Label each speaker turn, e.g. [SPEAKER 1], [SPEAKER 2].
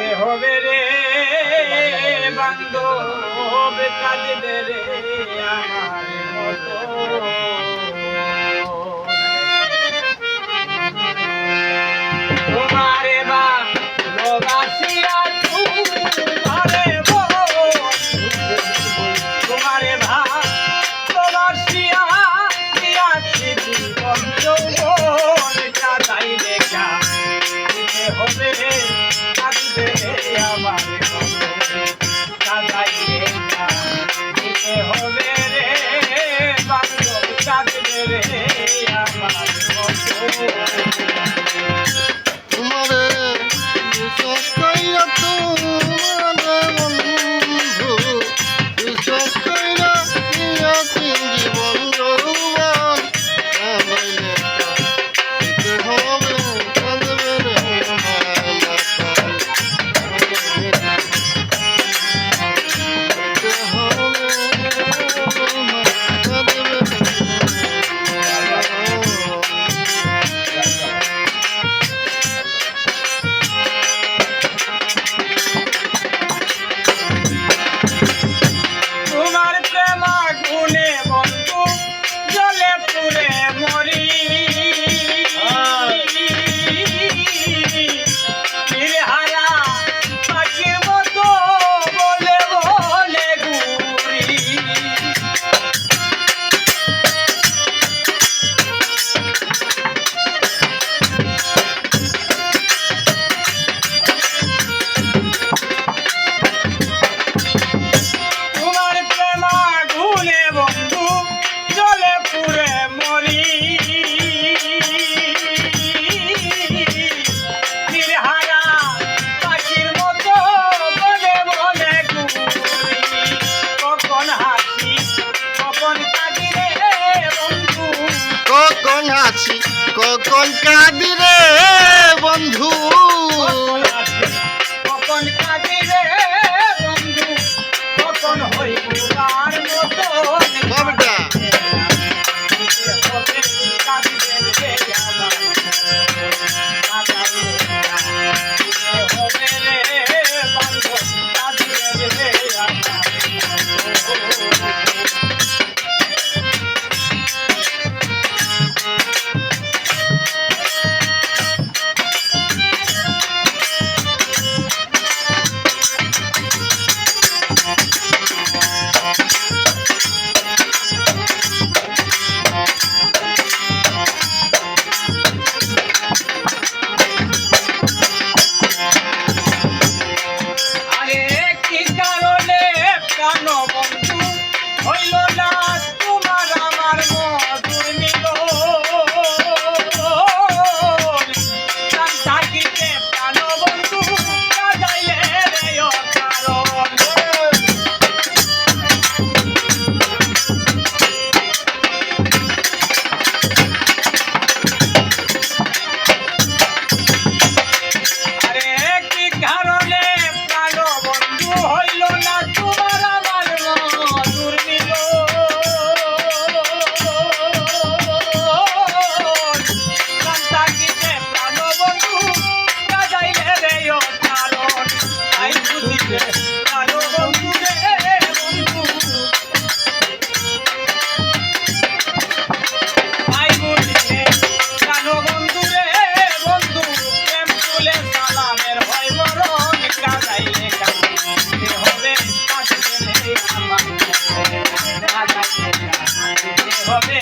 [SPEAKER 1] কাঁদতে হবে রে। বান্ধব কাঁদবে রে আমার মতো। அம்மா হাসি কখন কাঁদি রে বন্ধু?
[SPEAKER 2] কখন কাঁদি রে বন্ধু?
[SPEAKER 1] কখন হবে।